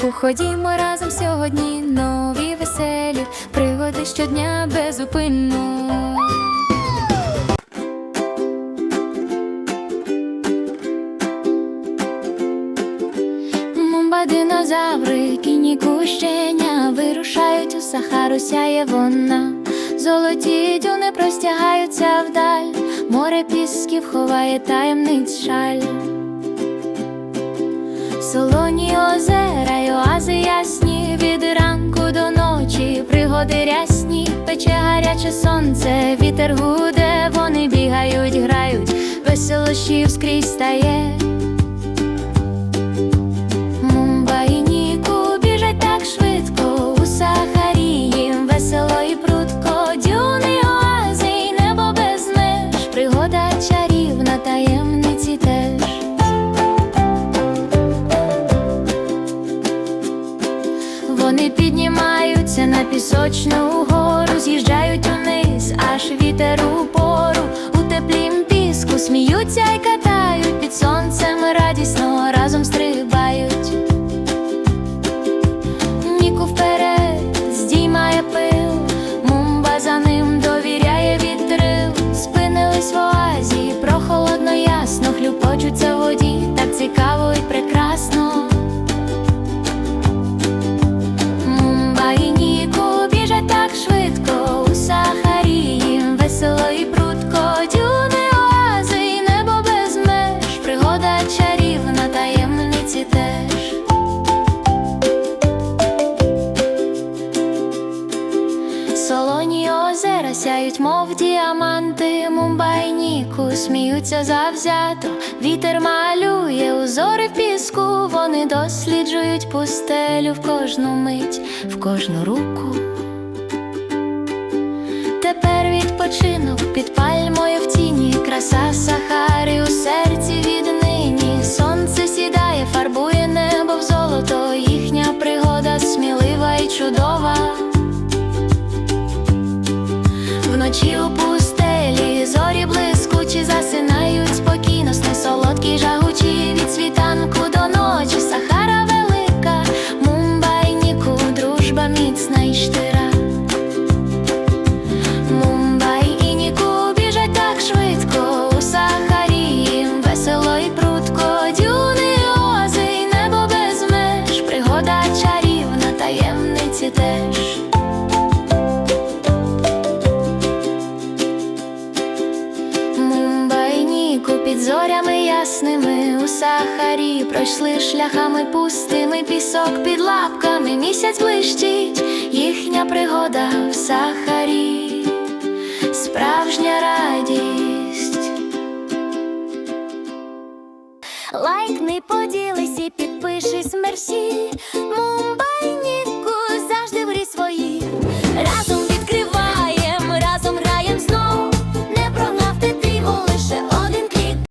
Мумбайніку, ходімо разом сьогодні. Нові веселі пригоди щодня безупинно. Мумба динозаври, кіні кущеня вирушають у Сахару, сяє вона. Золоті дюни простягаються вдаль, море пісків ховає таємниць шаль. Солоні озера й оази ясні. Від ранку до ночі, пригоди рясні, пече гаряче сонце, вітер гуде, вони бігають, грають, веселощів скрізь стає. Пісочну гору, з'їжджають униз, аж вітер у пору, у теплім піску сміються й катають під сонцем радісно разом стрибають. Ніку вперед здіймає пил, мумба за ним довіряє вітрил. Спинились в оазі, прохолодно ясно, хлюпочуться воді, Солоні озера сяють, мов діаманти, Мумбай, Ніку сміються завзято. Вітер малює узори в піску, вони досліджують пустелю в кожну мить, в кожну руку. Тепер відпочинок під пальмою в тіні, краса Сахари Вночі у пустелі зорі блискучі засинають спокійно, сни солодкі, жагучі від світанку до ночі. Сахара велика, Мумбай, Ніку, дружба міцна й штира. Мумбай і Ніку біжать так швидко у Сахарі їм весело і прудко, дюни оази й небо без меж, пригода чарівна, таємниці теж. Зорями ясними у Сахарі пройшли шляхами пустими, пісок під лапками, місяць блищить, їхня пригода в Сахарі, справжня радість. Лайкни, поділись і підпишись мерсі, Мумбайніку